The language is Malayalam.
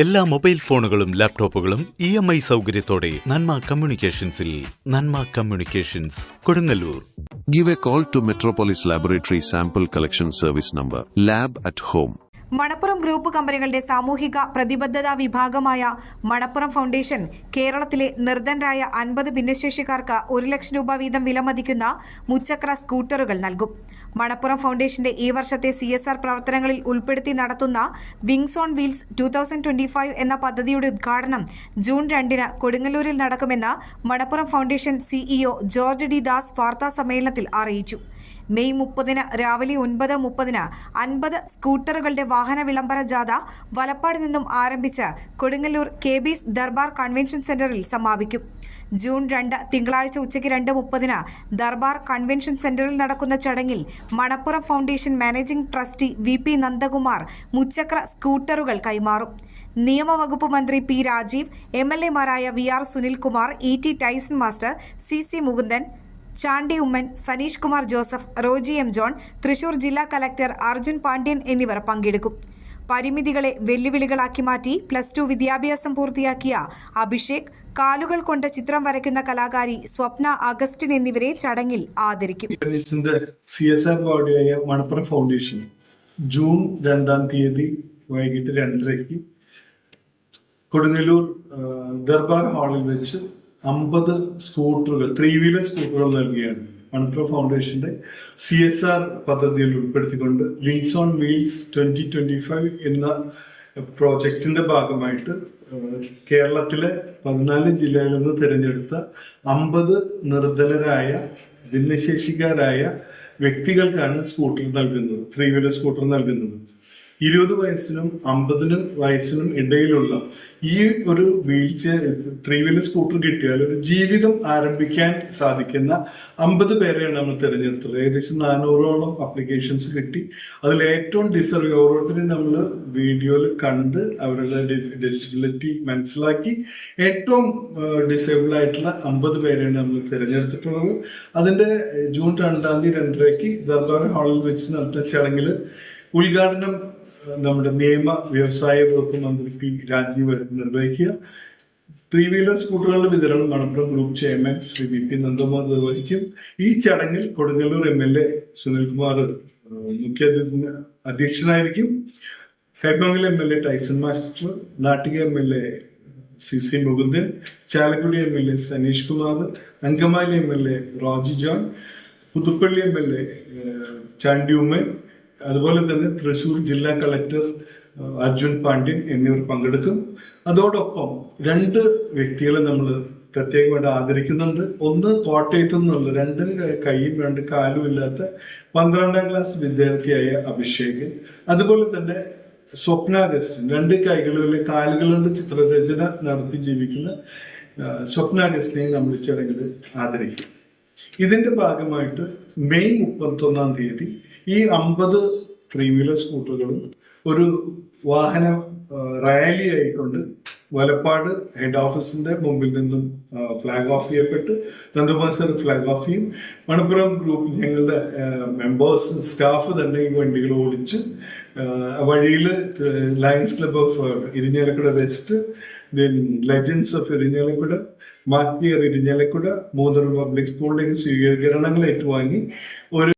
എല്ലാ മൊബൈൽ ഫോണുകളും ലാപ്ടോപ്പുകളും ഇ എം ഐ സൗകര്യത്തോടെ Nanma കമ്മ്യൂണിക്കേഷൻസിൽ Nanma communications Kodungallur. Give a call to Metropolis laboratory sample collection service number lab at home Manappuram group കമ്പനികളുടെ സാമൂഹിക പ്രതിബദ്ധതാ വിഭാഗമായ മണപ്പുറം ഫൗണ്ടേഷൻ കേരളത്തിലെ നിർധനരായ അൻപത് ഭിന്നശേഷിക്കാർക്ക് ഒരു ലക്ഷം രൂപ വീതം വിലമതിക്കുന്ന മുച്ചക്ര സ്കൂട്ടറുകൾ നൽകും. മണപ്പുറം ഫൗണ്ടേഷന്റെ ഈ വർഷത്തെ സി എസ് ആർ പ്രവർത്തനങ്ങളിൽ ഉൾപ്പെടുത്തി നടത്തുന്ന wings on wheels two thousand twenty five എന്ന പദ്ധതിയുടെ ഉദ്ഘാടനം ജൂൺ രണ്ടിന് കൊടുങ്ങല്ലൂരിൽ നടക്കുമെന്ന് Manappuram foundation CEO George D Das വാർത്താ സമ്മേളനത്തിൽ അറിയിച്ചു. മെയ് മുപ്പതിന് രാവിലെ ഒൻപത് മുപ്പതിന് അൻപത് സ്കൂട്ടറുകളുടെ വാഹന വിളംബര ജാഥ വലപ്പാട് നിന്നും ആരംഭിച്ച് Kodungallur K bees Darbar convention സെന്ററിൽ സമാപിക്കും. ജൂൺ രണ്ട് തിങ്കളാഴ്ച ഉച്ചയ്ക്ക് രണ്ട് മുപ്പതിന് ദർബാർ കൺവെൻഷൻ സെന്ററിൽ നടക്കുന്ന ചടങ്ങിൽ Manappuram foundation managing trustee V P Nandakumar മുച്ചക്ര സ്കൂട്ടറുകൾ കൈമാറും. നിയമവകുപ്പ് മന്ത്രി P Rajeev M L എമാരായ V R Sunilkumar E T Tyson master C C Mukundan Chandy Oommen Saneesh Kumar Joseph Roji M John Thrissur ജില്ലാ കലക്ടർ അർജുൻ പാണ്ഡ്യൻ എന്നിവർ പങ്കെടുക്കും. പരിമിതികളെ വെല്ലുവിളികളാക്കി മാറ്റി പ്ലസ് ടു വിദ്യാഭ്യാസം പൂർത്തിയാക്കിയ അഭിഷേക് കാലുകൾ കൊണ്ട് ചിത്രം വരയ്ക്കുന്ന കലാകാരി സ്വപ്ന അഗസ്റ്റിൻ എന്നിവരെ ചടങ്ങിൽ ആദരിക്കും. മണപ്പുറം ഫൗണ്ടേഷൻ ജൂൺ രണ്ടാം തീയതി വൈകിട്ട് രണ്ടരയ്ക്ക് കൊടുങ്ങല്ലൂർ ദർബാർ ഹാളിൽ വെച്ച് അമ്പത് സ്കൂട്ടറുകൾ ത്രീ വീലർ സ്കൂട്ടറുകൾ നൽകുകയാണ് മണപ്പുറം ഫൗണ്ടേഷന്റെ സി എസ് ആർ പദ്ധതിയിൽ ഉൾപ്പെടുത്തിക്കൊണ്ട് ലിങ്സ് on wheels twenty twenty five എന്ന പ്രോജക്റ്റിന്റെ ഭാഗമായിട്ട് കേരളത്തിലെ പതിനാല് ജില്ലകളിൽ നിന്ന് തിരഞ്ഞെടുത്ത അമ്പത് നിർധനരായ ഭിന്നശേഷിക്കാരായ വ്യക്തികൾക്കാണ് സ്കൂട്ടർ നൽകുന്നത് ത്രീ വീലർ സ്കൂട്ടർ നൽകുന്നത്. ഇരുപത് വയസ്സിനും അമ്പതിനും വയസ്സിനും ഇടയിലുള്ള ഈ ഒരു wheel chair three wheeler scooter കിട്ടിയാൽ ഒരു ജീവിതം ആരംഭിക്കാൻ സാധിക്കുന്ന അമ്പത് പേരെയാണ് നമ്മൾ തിരഞ്ഞെടുത്തത്. ഏകദേശം നാനൂറോളം അപ്ലിക്കേഷൻസ് കിട്ടി. അതിൽ ഏറ്റവും ഡിസർവ് ഓരോരുത്തരെയും നമ്മൾ വീഡിയോയിൽ കണ്ട് അവരുടെ ഡിസബിലിറ്റി മനസ്സിലാക്കി. ഏറ്റവും ഡിസേബിൾ ആയിട്ടുള്ള അമ്പത് പേരെയാണ് നമ്മൾ തിരഞ്ഞെടുത്തിട്ടുള്ളത്. അതിന്റെ ജൂൺ രണ്ടാം തീയതി രണ്ടരയ്ക്ക് ദർബാർ ഹാളിൽ വെച്ച് നടത്തുന്ന ചടങ്ങിൽ ഉദ്ഘാടനം നമ്മുടെ നിയമ വ്യവസായ വകുപ്പ് മന്ത്രി പി രാജീവ് നിർവഹിക്കുക. ത്രീ വീലർ സ്കൂട്ടറുകളുടെ വിതരണം Manappuram group chairman Shri V P Nandakumar നിർവഹിക്കും. ഈ ചടങ്ങിൽ Kodungallur M L A Sunilkumar മുഖ്യ അധ്യക്ഷനായിരിക്കും. Kaipamangalam M L A Tyson master Nattika M L A C C Mukundan Chalakudy M L A Saneesh Kumar Angamaly M L A Roji John Puthuppally M L A Chandy Oommen അതുപോലെ തന്നെ തൃശൂർ ജില്ലാ കളക്ടർ അർജുൻ പാണ്ഡ്യൻ എന്നിവർ പങ്കെടുക്കും. അതോടൊപ്പം രണ്ട് വ്യക്തികളെ നമ്മൾ പ്രത്യേകമായിട്ട് ആദരിക്കുന്നുണ്ട്. ഒന്ന് കോട്ടയത്തു നിന്നുള്ള രണ്ട് കൈയും രണ്ട് കാലും ഇല്ലാത്ത പന്ത്രണ്ടാം ക്ലാസ് വിദ്യാർത്ഥിയായ അഭിഷേക് അതുപോലെ തന്നെ സ്വപ്ന അഗസ്റ്റിൻ രണ്ട് കൈകളിലെ കാലുകളുണ്ട് ചിത്രരചന നടത്തി ജീവിക്കുന്ന സ്വപ്ന അഗസ്റ്റിനെ നമ്മൾ ചടങ്ങിൽ ആദരിക്കും. ഇതിന്റെ ഭാഗമായിട്ട് മെയ് മുപ്പത്തൊന്നാം തീയതി ഈ അമ്പത് ത്രീ വീലർ സ്കൂട്ടറുകളും ഒരു വാഹന റാലി ആയിക്കൊണ്ട് വലപ്പാട് ഹെഡ് ഓഫീസിന്റെ മുമ്പിൽ നിന്നും ഫ്ലാഗ് ഓഫ് ചെയ്യപ്പെട്ട് ചന്ദ്രബാസർ ഫ്ലാഗ് ഓഫ് ചെയ്യും. മണപ്പുറം ഗ്രൂപ്പ് ഞങ്ങളുടെ മെമ്പേഴ്സ് സ്റ്റാഫ് തന്നെ ഈ വണ്ടികൾ ഓടിച്ച് വഴിയിൽ Lions club of Irinjalakuda west then legends of Irinjalakuda മാറ്റിയർ Irinjalakuda മൂന്നൂർ public സ്കൂളിലേക്ക് സ്വീകരണങ്ങൾ ഏറ്റുവാങ്ങി. ഒരു